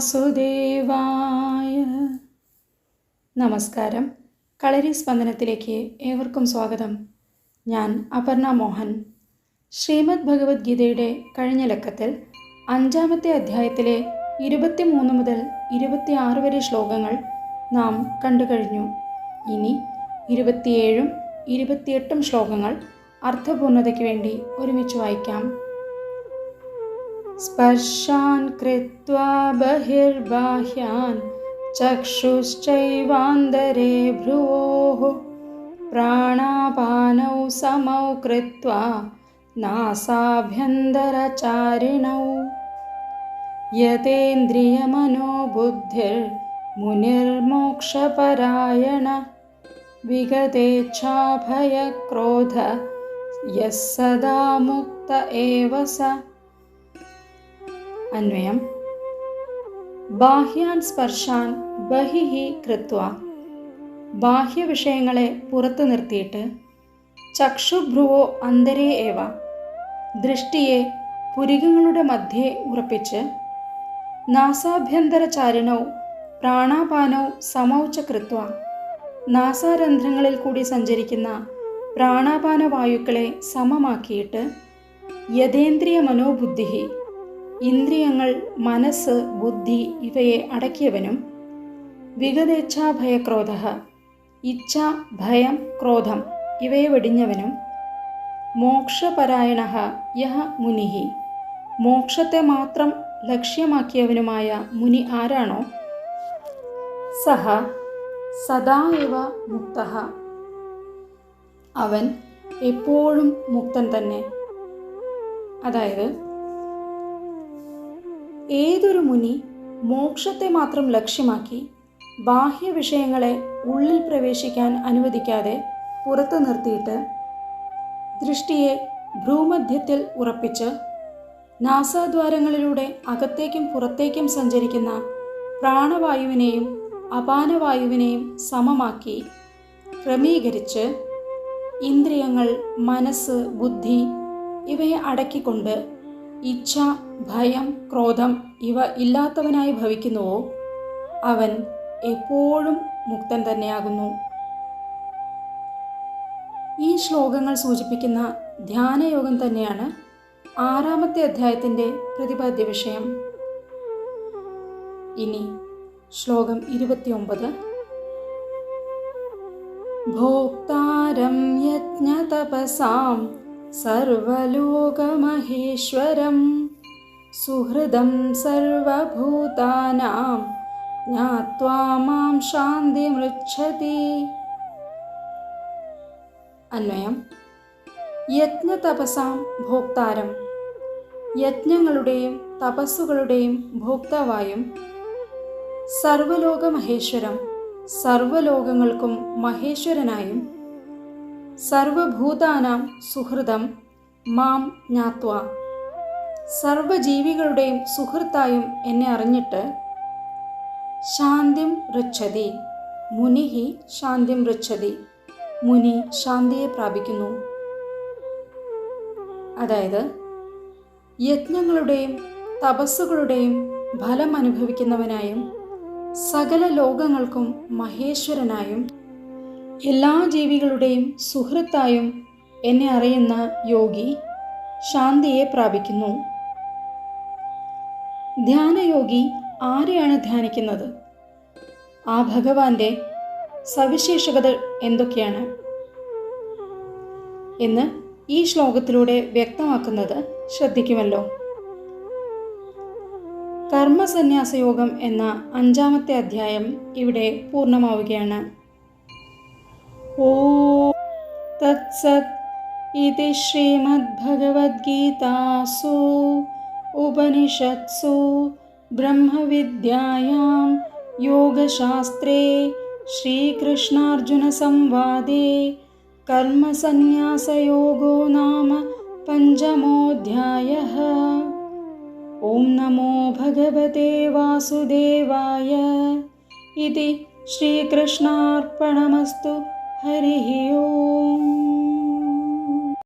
വാസുദേവായ. നമസ്കാരം. കളരി സ്പന്ദനത്തിലേക്ക് ഏവർക്കും സ്വാഗതം. ഞാൻ അപർണ മോഹൻ. ശ്രീമദ് ഭഗവത്ഗീതയുടെ കഴിഞ്ഞ ലക്കത്തിൽ അഞ്ചാമത്തെ അധ്യായത്തിലെ ഇരുപത്തിമൂന്ന് മുതൽ ഇരുപത്തിയാറ് വരെ ശ്ലോകങ്ങൾ നാം കണ്ടു കഴിഞ്ഞു. ഇനി ഇരുപത്തിയേഴും ഇരുപത്തിയെട്ടും ശ്ലോകങ്ങൾ അർത്ഥപൂർണതയ്ക്ക് വേണ്ടി ഒരുമിച്ച് വായിക്കാം. स्पर्शान् कृत्वा बहिर्बाह्यान् चक्षुश्चैवान्दरे भ्रुवोः प्राणापानौ समौ कृत्वा नासाभ्यन्तरचारिणौ। यतेन्द्रियमनोबुद्धिर्मुनिर्मोक्षपरायण विगतेच्छाभयक्रोध यः सदा मुक्त एव स അന്വയം. ബാഹ്യാൻ സ്പർശാൻ ബഹിഹി കൃത്വ. ബാഹ്യവിഷയങ്ങളെ പുറത്തു നിർത്തിയിട്ട് ചക്ഷുഭ്രുവോ അന്തരേ ഏവ. ദൃഷ്ടിയെ പുരികങ്ങളുടെ മധ്യേ ഉറപ്പിച്ച് നാസാഭ്യന്തരചാരിണൗ പ്രാണാപാനവും സമൗച്ച കൃത്വ. നാസാരന്ധ്രങ്ങളിൽ കൂടി സഞ്ചരിക്കുന്ന പ്രാണാപാന വായുക്കളെ സമമാക്കിയിട്ട് യഥേന്ദ്രിയ മനോബുദ്ധി ഇന്ദ്രിയങ്ങൾ മനസ്സ് ബുദ്ധി ഇവയെ അടക്കിയവനും വിഗതേച്ഛാഭയക്രോധ ഇച്ഛ ഭയം ക്രോധം ഇവയെ വെടിഞ്ഞവനും മോക്ഷപരായണ യഹ മുനിഹി മോക്ഷത്തെ മാത്രം ലക്ഷ്യമാക്കിയവനുമായ മുനി ആരാണോ? സഹ സദാ ഇവ മുക്ത. അവൻ എപ്പോഴും മുക്തൻ തന്നെ. അതായത് ഏതൊരു മുനി മോക്ഷത്തെ മാത്രം ലക്ഷ്യമാക്കി ബാഹ്യ വിഷയങ്ങളെ ഉള്ളിൽ പ്രവേശിക്കാൻ അനുവദിക്കാതെ പുറത്തു നിർത്തിയിട്ട് ദൃഷ്ടിയെ ഭ്രൂമധ്യത്തിൽ ഉറപ്പിച്ച് നാസാദ്വാരങ്ങളിലൂടെ അകത്തേക്കും പുറത്തേക്കും സഞ്ചരിക്കുന്ന പ്രാണവായുവിനെയും അപാനവായുവിനെയും സമമാക്കി ക്രമീകരിച്ച് ഇന്ദ്രിയങ്ങൾ മനസ്സ് ബുദ്ധി ഇവയെ അടക്കിക്കൊണ്ട് ഇച്ഛ ഭയം ക്രോധം ഇവ ഇല്ലാത്തവനായി ഭവിക്കുന്നുവോ? അവൻ എപ്പോഴും മുക്തൻ തന്നെയാകുന്നു. ഈ ശ്ലോകങ്ങൾ സൂചിപ്പിക്കുന്ന ധ്യാനയോഗം തന്നെയാണ് ആറാമത്തെ അധ്യായത്തിന്റെ പ്രതിപാദ്യ വിഷയം. ഇനി ശ്ലോകം ഇരുപത്തിയൊമ്പത്. ഭോക്താരം യജ്ഞതപസാം സർവലോകമഹേശ്വരം സുഹൃദം സർവഭൂതാനാം ജ്ഞാത്വാ മാം ശാന്തി മൃച്ഛതി. അന്വയം. യജ്ഞതപസാം ഭോക്താരം. യജ്ഞങ്ങളുടെയും തപസ്സുകളുടെയും ഭോക്താവായും സർവലോകമഹേശ്വരം സർവലോകങ്ങൾക്കും മഹേശ്വരനായും സർവഭൂതാനാം സുഹൃതം മാം ജ്ഞാത്വ. സർവജീവികളുടെയും സുഹൃത്തായും എന്നെ അറിഞ്ഞിട്ട് ശാന്തിം ഋച്ഛതി മുനിഹി ശാന്തിം ഋച്ഛതി മുനി ശാന്തിയെ പ്രാപിക്കുന്നു. അതായത് യജ്ഞങ്ങളുടെയും തപസ്സുകളുടെയും ഫലം അനുഭവിക്കുന്നവനായും സകല ലോകങ്ങൾക്കും മഹേശ്വരനായും എല്ലാ ജീവികളുടെയും സുഹൃത്തായും എന്നെ അറിയുന്ന യോഗി ശാന്തിയെ പ്രാപിക്കുന്നു. ധ്യാനയോഗി ആരെയാണ് ധ്യാനിക്കുന്നത്? ആ ഭഗവാന്റെ സവിശേഷതകൾ എന്തൊക്കെയാണ്? എന്ന് ഈ ശ്ലോകത്തിലൂടെ വ്യക്തമാക്കുന്നത് ശ്രദ്ധിക്കുമല്ലോ. കർമ്മസന്യാസയോഗം എന്ന അഞ്ചാമത്തെ അധ്യായം ഇവിടെ പൂർണമാവുകയാണ്. ॐ तत्सत् इति श्रीमद्भगवद्गीतासु उपनिषत्सु ब्रह्मविद्यायां योगशास्त्रे श्रीकृष्णार्जुनसंवादे कर्मसन्न्यासयोगो नाम पञ्चमोऽध्यायः। ॐ नमो भगवते वासुदेवाय इति श्रीकृष्णार्पणमस्तु। हरिः ओम्